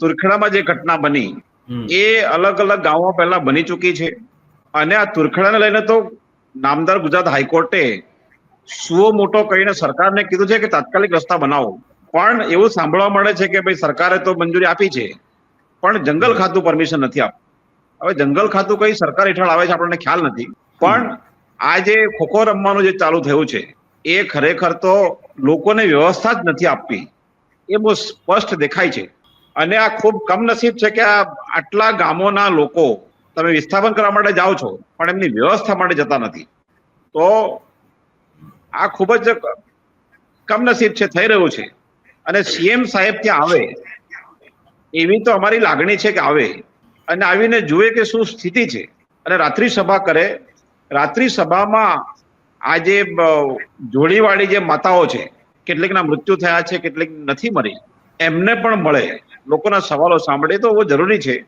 તુરખડામાં જે ઘટના બની એ અલગ અલગ ગામો પહેલા બની ચૂકી છે. અને આ તુરખડાને લઈને તો નામદાર ગુજરાત હાઈકોર્ટે સુઓ મોટો કહીને સરકારને કીધું છે કે તાત્કાલિક રસ્તા બનાવો. પણ એવું સાંભળવા મળે છે કે ભાઈ સરકારે તો મંજૂરી આપી છે પણ જંગલ ખાતું પરમિશન નથી આપતું. હવે જંગલ ખાતું કઈ સરકાર હેઠળ આવે છે આપણને ખ્યાલ નથી. પણ આ જે ખોખો રમવાનું જે ચાલુ થયું છે એ ખરેખર તો લોકોને વ્યવસ્થા જ નથી આપવી. એ બહુ સ્પષ્ટ દેખાય છે. અને આ ખૂબ કમનસીબ છે કે આ આટલા ગામોના લોકો તમે વિસ્થાપન કરવા માટે જાઓ છો, પણ એમની વ્યવસ્થા માટે જતા નથી. તો આ ખૂબ જ કમનસીબ છે, થઈ રહ્યું છે. અને સીએમ સાહેબ ત્યાં આવે, એવી તો અમારી લાગણી છે કે આવે. અને આવીને જુએ કે શું સ્થિતિ છે. અને રાત્રિ સભા કરે. રાત્રિ સભામાં આ જે જોડીવાળી જે માતાઓ છે, કેટલીકના મૃત્યુ થયા છે, કેટલીક નથી મરી, એમને પણ મળે. લોકોના સવાલો સાંભળે તો જરૂરી છે.